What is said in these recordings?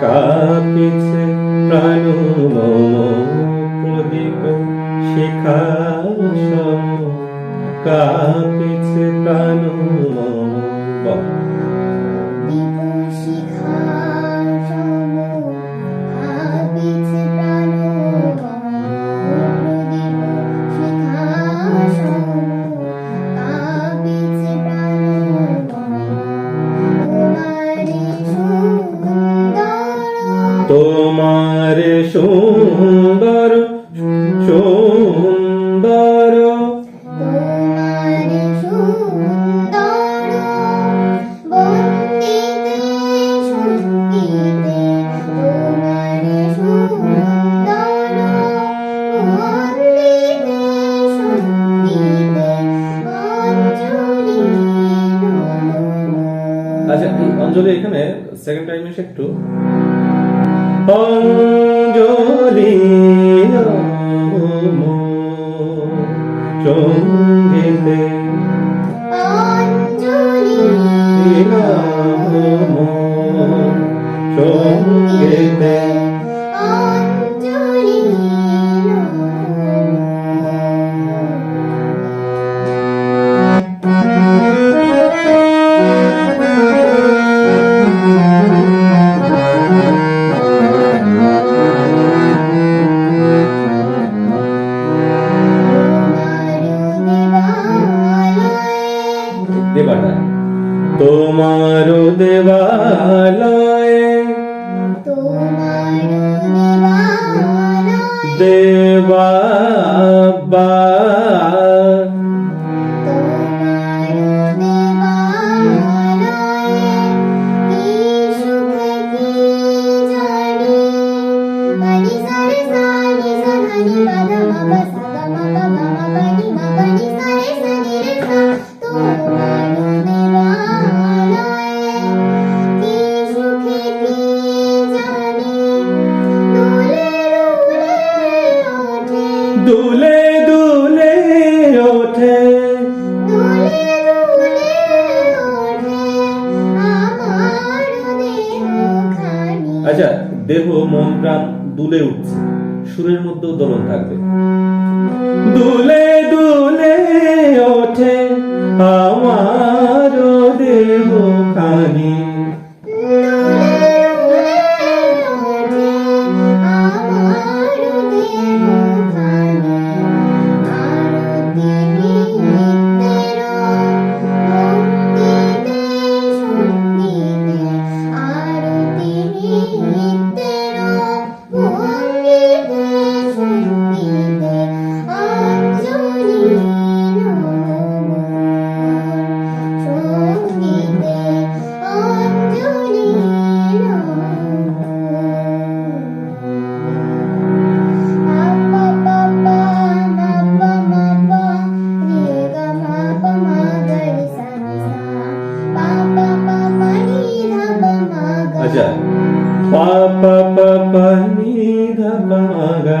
কাঁপিছে প্রাণ মম প্রদীপ শিখা কাঁপিছে প্রাণ মম second time এসে একটু অঞ্জলি চঙ্গিতে নমো দেবাটা তোমার দেবালয়ে দেবা বা দেহ মন প্রাণ দুলে উঠছে। সুরের মধ্যেও দোলন থাকবে। দুলে দুলে ওঠে আমার আচ্ছা পা পা পা পা নি ধা পা মা গা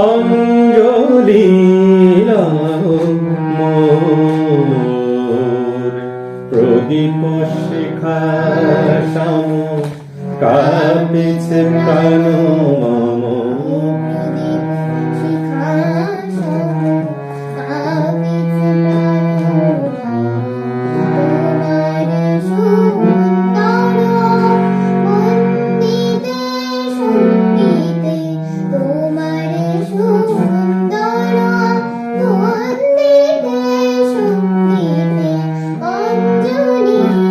অঞ্জলি প্রদীপ শিখা সম কাপিছে প্রাণ 你。